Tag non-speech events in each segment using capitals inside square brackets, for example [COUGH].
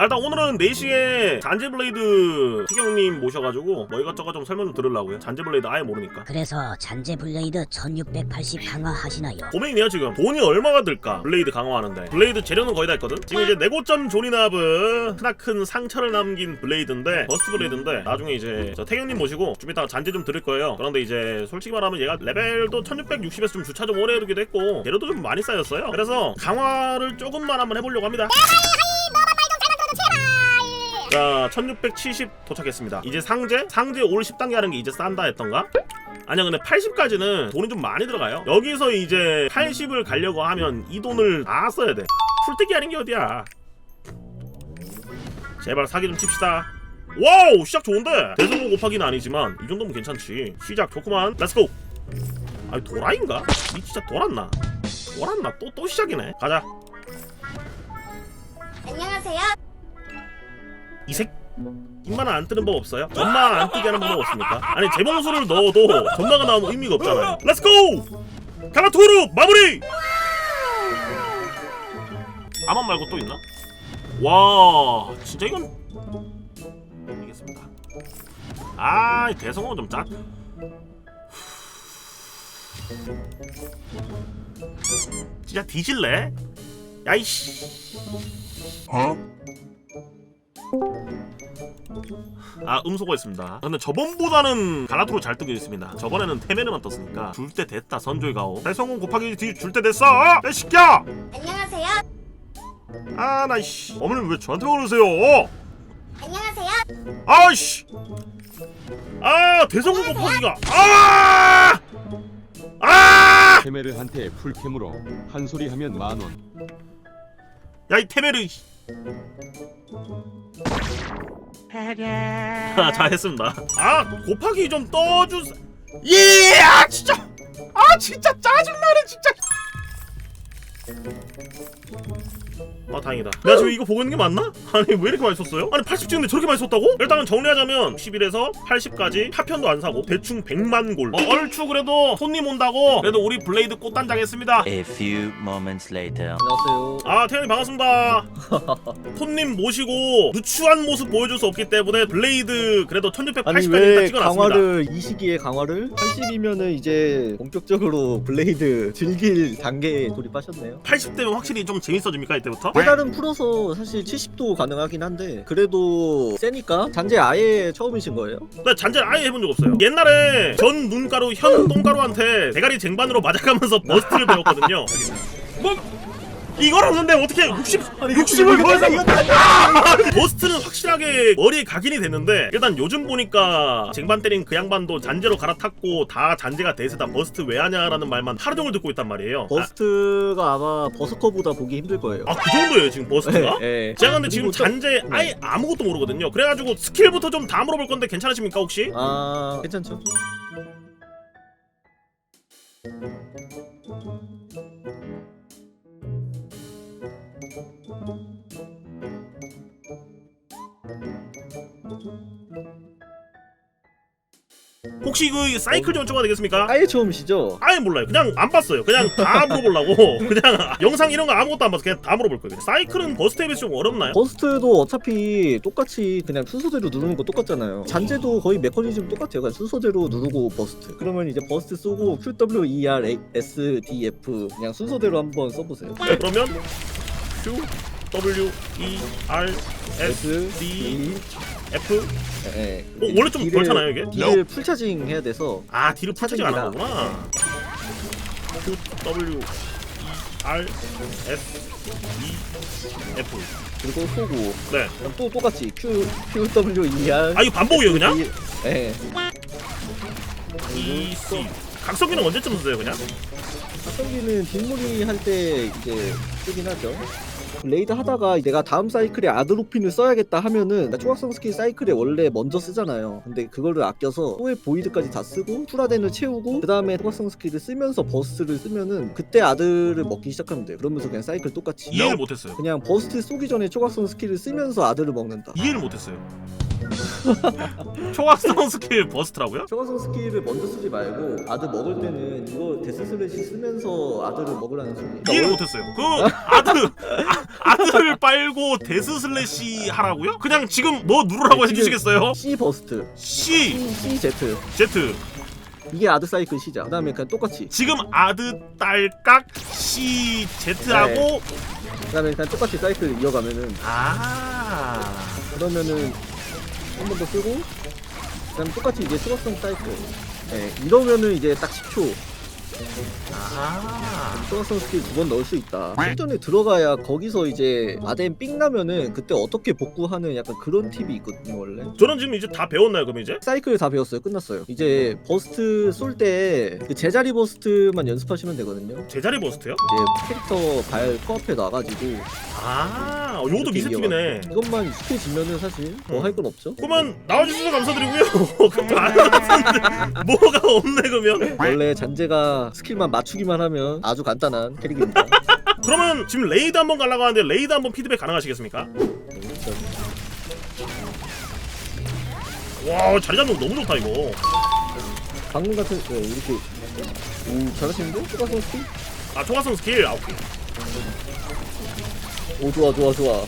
아, 일단 오늘은 4시에 잔재블레이드 태경님 모셔가지고 뭐 이것저것 좀 설명 좀 들으려고요 잔재블레이드 아예 모르니까 그래서 잔재 블레이드 1680 강화하시나요? 고민이네요 지금 돈이 얼마가 들까 블레이드 강화하는데 블레이드 재료는 거의 다 있거든 지금 이제 네고점 조리나브 크나큰 상처를 남긴 블레이드인데 버스트 블레이드인데 나중에 이제 저 태경님 모시고 좀 이따가 잔재 좀 들을 거예요 그런데 이제 솔직히 말하면 얘가 레벨도 1660에서 좀 주차 좀 오래 해두기도 했고 재료도 좀 많이 쌓였어요 그래서 강화를 조금만 한번 해보려고 합니다 자, 1670 도착했습니다. 이제 상제? 상제 올 10단계 하는 게 이제 싼다 했던가? 아니야, 근데 80까지는 돈이 좀 많이 들어가요. 여기서 이제 80을 가려고 하면 이 돈을 다 써야 돼. 풀떼기 하는 게 어디야? 제발 사기 좀 칩시다. 와우, 시작 좋은데? 대성공 곱하기는 아니지만 이 정도면 괜찮지. 시작 좋구만. 렛츠고! 아니, 도라인가? 이 진짜 돌았나? 돌았나? 또, 또 시작이네. 가자. 안녕하세요. 이색 입만 안 뜨는 법 없어요? 점마 안 뜨게 하는 방법 없습니까? 아니 재봉수를 넣어도 점마가 나오면 의미가 없잖아요. 렛츠고! 가라토르 마무리! 아만 말고 또 있나? 와 진짜 이건 알겠습니다. 아 대성공은 좀 짜. 진짜 뒤질래? 야이씨. 아 음소거했습니다. 근데 저번보다는 갈라토로 잘 뜨고 있습니다. 저번에는 테메르만 떴으니까 줄 때 됐다 선조의 가오. 달성공 곱하기 줄때 됐어! 야 시끼야 안녕하세요. 아나 이씨. 어머님 왜 저한테 그러세요? 안녕하세요. 아이씨. 아 대성공 곱하기가. 아! 아! 케메르한테 풀캠으로 한 소리 하면 만 원. 야 이 테메르 아, 잘했습니다. 아, 곱하기 좀 떠주세. 예, 아 진짜. 아 진짜 짜증나네 진짜. 아 다행이다. 내가 지금 이거 보고 있는 게 맞나? [LAUGHS] 아니 왜 이렇게 많이 썼어요? 아니 80 찍는데 저렇게 많이 썼다고? 일단은 정리하자면 11에서 80까지 파편도 안 사고 대충 100만 골. 어, 얼추 그래도 손님 온다고 그래도 우리 블레이드 꽃단장 했습니다. A few moments later. 안녕하세요. 아 태현이 반갑습니다 [LAUGHS] 손님 모시고 누추한 모습 보여줄 수 없기 때문에 블레이드 그래도 1680까지 아니 일단 왜 찍어놨습니다 강화를 이 시기에 강화를 80이면은 이제 본격적으로 블레이드 즐길 단계에 돌입하셨네요. 80대면 확실히 좀 재밌어집니까 이때부터? 페달은 풀어서 사실 70도 가능하긴 한데 그래도 세니까 잔재 아예 처음이신 거예요? 나 잔재를 아예 해본 적 없어요 옛날에 전 눈가루 현 똥가루한테 대가리 쟁반으로 맞아가면서 버스트를 배웠거든요 뭐 이거랑 근데 어떻게 60 60을 벌써 아! 버스트는 확실하게 머리에 각인이 됐는데 일단 요즘 보니까 쟁반 때린 그 양반도 잔재로 갈아탔고 다 잔재가 대세다 버스트 왜 하냐라는 말만 하루 종일 듣고 있단 말이에요 버스트가 아마 버스커보다 보기 힘들 거예요. 아 그 정도예요 지금 버스트가? 예. 제가 근데 지금 잔재 아예 아무것도 모르거든요 그래가지고 스킬부터 좀 다 물어볼 건데 괜찮으십니까 혹시? 아 괜찮죠. 혹시 그 사이클 좀 여쭤봐도 되겠습니까? 아예 처음이시죠? 아예 몰라요. 그냥 안 봤어요. 그냥 [LAUGHS] 다 물어보려고. [LAUGHS] 그냥 영상 이런 거 아무것도 안 봐서 그냥 다 물어볼 거예요. 사이클은 버스트에 비해서 좀 어렵나요? 버스트도 어차피 똑같이 그냥 순서대로 누르는 거 똑같잖아요. 잔재도 거의 메커니즘 똑같아요. 그냥 순서대로 누르고 버스트. 그러면 이제 버스트 쏘고 Q W E R A, S D F 그냥 순서대로 한번 써보세요. 그러면 Q W E R S S D D F 예. 어, 원래 좀 그렇잖아요 이게. 딜을 풀 차징 해야 돼서 아 뒤로 풀차지가 안. 하는구나. Q W E R S E F. 그리고 쏘고 네. 그럼 또 똑같이 Q Q W E R 아 이거 반복이에요 그냥? 예. E C. 각성기는 언제쯤 쓰세요 그냥? 합성기는 뒷무리 할 때 이제 쓰긴 하죠. 레이드 하다가 내가 다음 사이클에 아드로핀을 써야겠다 하면은 나 초각성 스킬 사이클에 원래 먼저 쓰잖아요. 근데 그거를 아껴서 소의 보이드까지 다 쓰고 쿨라덴을 채우고 그 다음에 초각성 스킬을 쓰면서 버스트를 쓰면은 그때 아드를 먹기 시작하면 돼요. 그러면서 그냥 사이클 똑같이 이해를 못했어요. 그냥 버스트 쏘기 전에 초각성 스킬을 쓰면서 아드를 먹는다. 이해를 못했어요. [LAUGHS] 초각성 스킬 버스트라고요? 초각성 스킬을 먼저 쓰지 말고 아드 먹을 때는 이거 데스 슬래시 쓰면서 아드를 먹으라는 소리. 이해를 못했어요. 그 아드 아들을 빨고 데스 슬래시 하라고요? 그냥 지금 뭐 누르라고 지금- 해주시겠어요? C 버스트 C C, C Z Z 이게 아드 사이클 시작 그 다음에 그냥 똑같이 지금 아드 딸깍 C Z하고 그 다음에 그냥 똑같이 사이클 이어가면은 아 그러면은 한 번 더 쓰고 그다음에 똑같이 이제 추가성 사이클 네, 이러면은 이제 딱 10초. 아. 추가성 스킬 두 번 넣을 수 있다. 실전에 들어가야 거기서 이제 아덴 삥 나면은 그때 어떻게 복구하는 약간 그런 팁이 있거든요 원래. 저는 지금 이제 다 배웠나요 그럼 이제? 사이클 다 배웠어요. 끝났어요. 이제 버스트 쏠때그 제자리 버스트만 연습하시면 되거든요. 제자리 버스트요? 이제 캐릭터 발 코앞에 놔가지고. 아 요것도 이렇게 미세팁이네. 이것만 익숙해지면은 사실 뭐 할 건 없죠. 그러면 나와주셔서 감사드리고요. [LAUGHS] 그럼 뭐가 없네 그러면. 원래 잔재가 스킬만 맞추기만 하면 아주 간단한 캐릭입니다. [LAUGHS] 그러면 지금 레이드 한번 가려고 하는데 레이드 한번 피드백 가능하시겠습니까? 와 자리 잡는 거 너무 좋다 이거. 방금 같은 어, 이렇게. 오 잘하시는데? 추가성 스킬? 아 초과성 스킬? 아 오케이 오 좋아 좋아 좋아.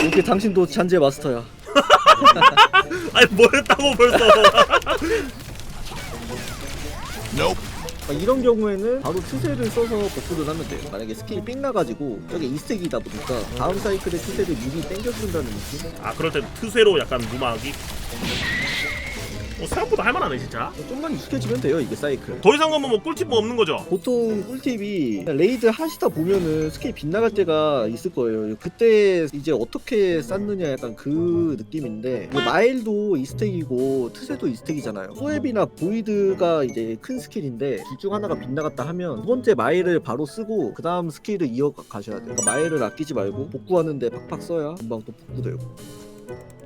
이렇게 당신도 잔재 마스터야. [LAUGHS] 아니 뭘 했다고 벌써. 아, 이런 경우에는 바로 투세를 써서 복구를 하면 돼요. 만약에 스킬이 삥 나가지고 저게 이스택이다 보니까 다음 사이클에 투세를 미리 땡겨준다는 느낌? 아 그럴 때 트세로 약간 무마하기 어, 생각보다 할만하네 진짜 좀만 익숙해지면 돼요 이게 사이클 더 이상 가면 뭐 꿀팁 뭐 없는 거죠? 보통 꿀팁이 그냥 레이드 하시다 보면은 스킬 빗나갈 때가 있을 거예요. 그때 이제 어떻게 쌓느냐 약간 그 느낌인데 이게 마일도 이스택이고 트세도 이스택이잖아요. 소앱이나 보이드가 이제 큰 스킬인데 둘 중 하나가 빗나갔다 하면 두 번째 마일을 바로 쓰고 그 다음 스킬을 이어가셔야 돼요. 그러니까 마일을 아끼지 말고 복구하는데 팍팍 써야 금방 또 복구되고.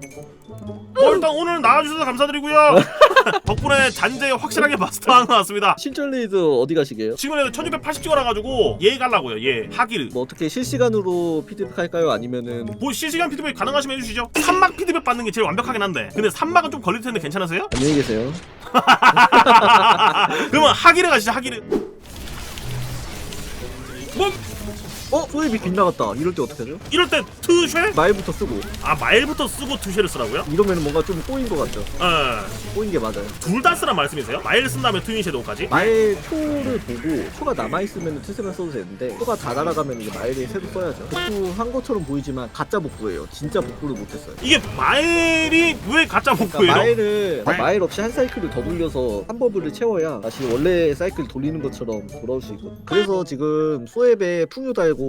어, 일단 오늘 나와주셔서 감사드리고요. [LAUGHS] 덕분에 잔재 확실하게 마스터한 것 같습니다. 실전 레이드 어디 가시게요? 지금은 1680 찍어놔가지고 얘 갈라고요 얘 하기를 뭐 어떻게 실시간으로 피드백 할까요? 아니면은 뭐 실시간 피드백 가능하시면 해주시죠. 산막 피드백 받는 게 제일 완벽하긴 한데. 근데 산막은 좀 걸릴 텐데 괜찮으세요? 안녕히 계세요. [LAUGHS] 그러면 하기를 가시죠 하기를 뭐 어? 소앱이 빗나갔다. 이럴 때 어떻게 하죠? 이럴 때 트쉐? 마일부터 쓰고 아 마일부터 쓰고 트쉐를 쓰라고요? 이러면 뭔가 좀 꼬인 것 같죠? 예. 꼬인 게 맞아요. 둘다 쓰란 말씀이세요? 마일 쓴 다음에 트윈 섀도우까지? 마일 초를 보고 초가 남아있으면 트세만 써도 되는데 초가 다 날아가면 이제 마일에 새로 써야죠. 복구 한 것처럼 보이지만 가짜 복구예요. 진짜 복구를 못했어요. 이게 마일이 왜 가짜 그러니까 복구예요? 마일을 마일 없이 한 사이클을 더 돌려서 한 버블을 채워야 다시 원래 사이클 돌리는 것처럼 돌아올 수 있거든. 그래서 지금 소앱에 풍요 달고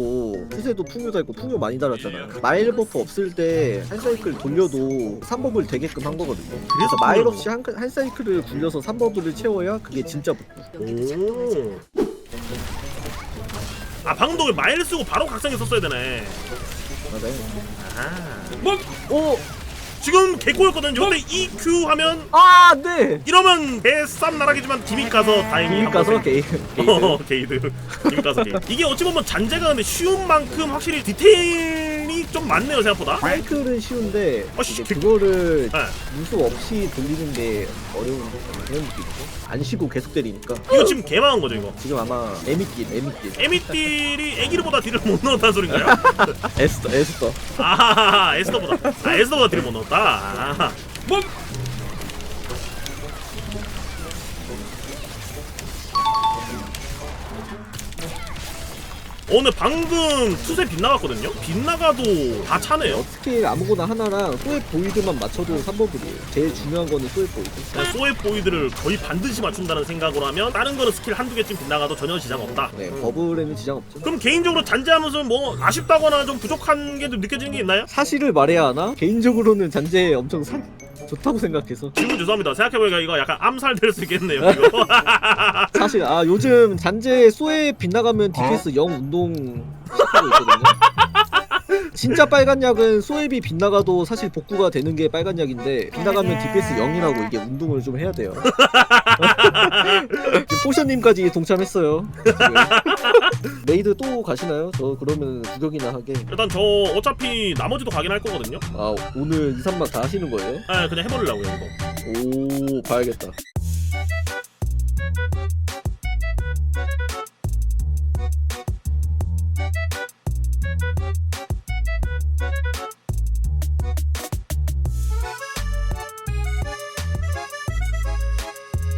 트세도 풍요 달고 풍요 많이 달았잖아요. 마일 버프 없을 때 한 사이클 돌려도 3버블 되게끔 한 거거든요. 그래서 마일 없이 한, 한 사이클을 굴려서 3버블을 채워야 그게 진짜. 오. 아 방금도 왜 마일 쓰고 바로 각성에 썼어야 되네. 맞아요. 아. 뭐 오! 지금 개꼬였거든요. 근데 EQ 하면 아, 네! 이러면 개쌈 나락이지만 기믹 가서 다행히 한 가서 번에. 게임. 어, 게이드. [LAUGHS] 기믹 가서 게이드. 이게 어찌 보면 잔재가 근데 쉬운 만큼 확실히 디테일 이 좀 많네요 생각보다. 사이클은 쉬운데 아, 씨, 이제 개- 그거를 네. 무수 없이 돌리는 게 어려운 그런 느낌이죠. 안 쉬고 계속 때리니까. 이거 지금 개망한 거죠 이거. 지금 아마 에미길, 에미길. 에미딜이 애기르보다 딜을 못 넣었다는 소린가요? [LAUGHS] 에스터, 에스터. 아 에스더보다 아 에스더보다 딜을 못 넣었다. 아. 뭐? 오늘 방금 투세 빗나갔거든요? 빗나가도 다 차네요 스킬 아무거나 하나랑 소의 보이드만 맞춰도 3버블이에요. 제일 중요한 거는 소의 보이드. 그냥 소의 보이드를 거의 반드시 맞춘다는 생각으로 하면 다른 거는 스킬 한두 개쯤 빗나가도 전혀 지장 없다 네, 버블에는 지장 없죠. 그럼 개인적으로 잔재하면서 뭐 아쉽다거나 좀 부족한 게좀 느껴지는 게 있나요? 사실을 말해야 하나? 개인적으로는 잔재 엄청 산, 좋다고 생각해서. 질문 죄송합니다 생각해보니까 이거 약간 암살 될 수 있겠네요 이거 [LAUGHS] 사실 아 요즘 잔재 소에 빗나가면 DPS 0 운동 하고 있거든요. 진짜 빨간 약은 소앱이 빗나가도 사실 복구가 되는 게 빨간 약인데 빗나가면 DPS 0이라고 이게 운동을 좀 해야 돼요. 지금 포션님까지 동참했어요. 지금. 메이드 또 가시나요? 저 그러면 구경이나 하게. 일단 저 어차피 나머지도 가긴 할 거거든요 아 오늘 2, 3막 다 하시는 거예요? 아 그냥 해보려고요 이거 오 봐야겠다.